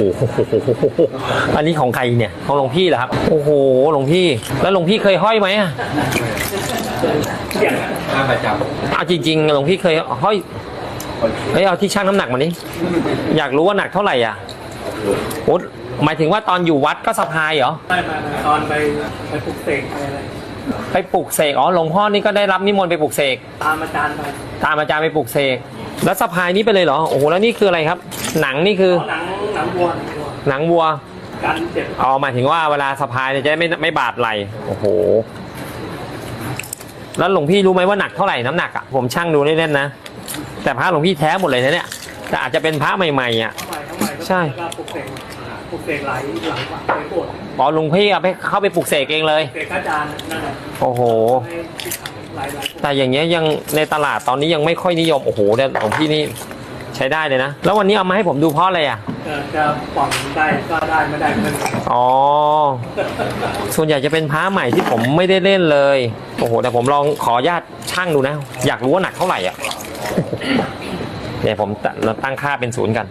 โอ้โหอันนี้ของใครเนี่ย ของหลวงพี่เหรอครับ โอ้โห หลวงพี่ แล้วหลวงพี่เคยห้อยไหมอะห้าประจเอาจริงๆ หลวงพี่เคยห้อยเฮ้ยเอาที่ชั่งน้ำหนักมานี่อยากรู้ว่าหนักเท่าไหร่อะโอ้หมายถึงว่าตอนอยู่วัดก็สะพายเหรอไม่ไม่ไม่ตอนไปไปปลุกเสกอะไรอะไรไปปลุกเสก อ๋อ หลวงพ่อนี่ก็ได้รับนิมนต์ไปปลุกเสก ตามอาจารย์ไป ตามอาจารย์ไปปลุกเสก แล้วสะพายนี้ไปเลยเหรอ โอ้โห แล้วนี่คืออะไรครับ หนังนี่คือหนัง หนังวัวหนังวัวหนังวัวกันเจ็บอ๋อหมายถึงว่าเวลาสะพายเนี่ยจะได้ไม่ไม่บาดไหลโอ้โห แล้วหลวงพี่รู้ไหมว่าหนักเท่าไหร่น้ำหนักอะผมช่างดูเล่นๆนะแต่พระหลวงพี่แท้หมดเลยนะเนี่ยแต่อาจจะเป็นพระใหม่ๆอะ เข้าไปเข้าไปใช่แล้วก็ปลุกเสกปลุกเสกไหลหลังไปโบสถ์อ๋อหลวงพี่เอาไปเข้าไปปลุกเสกเองเลย เสกอาจารย์นั่นแหละโอ้โห ให้ไหลไหลแต่อย่างเงี้ยยังในตลาดตอนนี้ยังไม่ค่อยนิยมโอ้โหแต่หลวงพี่นี่ ใช้ได้เลยนะ แล้ววันนี้เอามาให้ผมดูเพราะอะไรอะเออจะปล่อยได้ก็ได้ไม่ได้ก็ไม่เป็นไรอ๋อ ส่วนใหญ่จะเป็นพระใหม่ที่ผมไม่ได้เล่นเลย โอ้โห แต่ผมลองขออนุญาตช่างดูนะ อยากรู้ว่าหนักเท่าไหร่อะ เนี่ยผมตั้งตั้งค่าเป็นศูนย์กัน